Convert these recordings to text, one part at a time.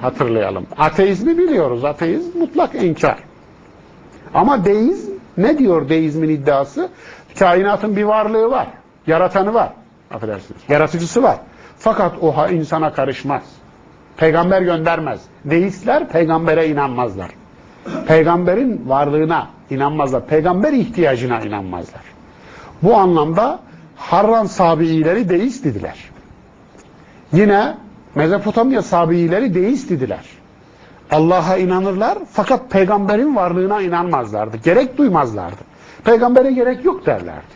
hatırlayalım. Ateizmi biliyoruz. Ateizm mutlak inkar. Ama deizm ne diyor deizmin iddiası? Kainatın bir varlığı var. Yaratanı var. Affedersiniz. Yaratıcısı var. Fakat o ha- insana karışmaz. Peygamber göndermez. Deistler peygambere inanmazlar. Peygamberin varlığına inanmazlar. Peygamber ihtiyacına inanmazlar. Bu anlamda Harran Sabiileri deist idiler. Yine Mezopotamya Sabiileri deist idiler. Allah'a inanırlar fakat peygamberin varlığına inanmazlardı. Gerek duymazlardı. Peygambere gerek yok derlerdi.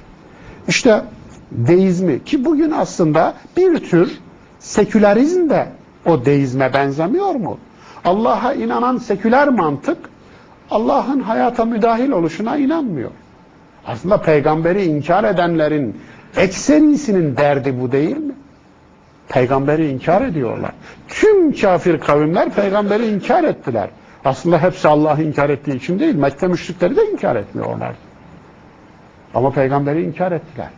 İşte deizmi ki bugün aslında bir tür sekülerizm de o deizme benzemiyor mu? Allah'a inanan seküler mantık Allah'ın hayata müdahil oluşuna inanmıyor. Aslında peygamberi inkar edenlerin ekserisinin derdi bu değil mi? Peygamberi inkar ediyorlar. Tüm kafir kavimler peygamberi inkar ettiler. Aslında hepsi Allah'ı inkar ettiği için değil, Mekke müşrikleri de inkar etmiyorlar. Ama peygamberi inkar ettiler.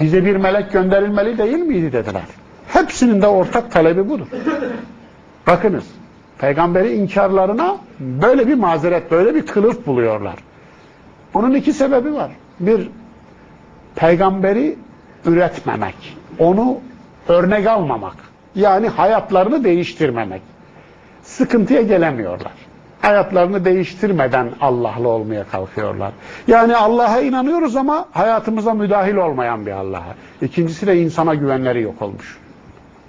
Bize bir melek gönderilmeli değil miydi dediler. Hepsinin de ortak talebi budur. Bakınız, peygamberi inkarlarına böyle bir mazeret, böyle bir kılıf buluyorlar. Bunun iki sebebi var. Bir, peygamberi üretmemek, onu örnek almamak, yani hayatlarını değiştirmemek. Sıkıntıya gelemiyorlar. Hayatlarını değiştirmeden Allah'lı olmaya kalkıyorlar. Yani Allah'a inanıyoruz ama hayatımıza müdahil olmayan bir Allah'a. İkincisi de insana güvenleri yok olmuş.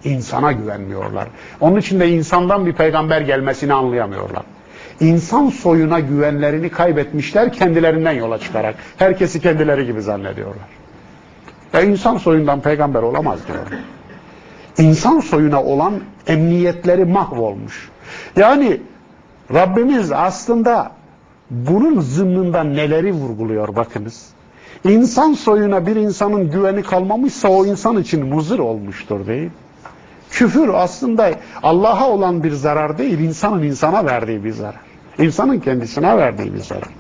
İnsana güvenmiyorlar. Onun için de insandan bir peygamber gelmesini anlayamıyorlar. İnsan soyuna güvenlerini kaybetmişler kendilerinden yola çıkarak. Herkesi kendileri gibi zannediyorlar. Ya insan soyundan peygamber olamaz diyorlar. İnsan soyuna olan emniyetleri mahvolmuş. Yani Rabbimiz aslında bunun zımnında neleri vurguluyor bakınız. İnsan soyuna bir insanın güveni kalmamışsa o insan için muzır olmuştur değil. Küfür aslında Allah'a olan bir zarar değil, insanın insana verdiği bir zarar. İnsanın kendisine verdiği bir zarar.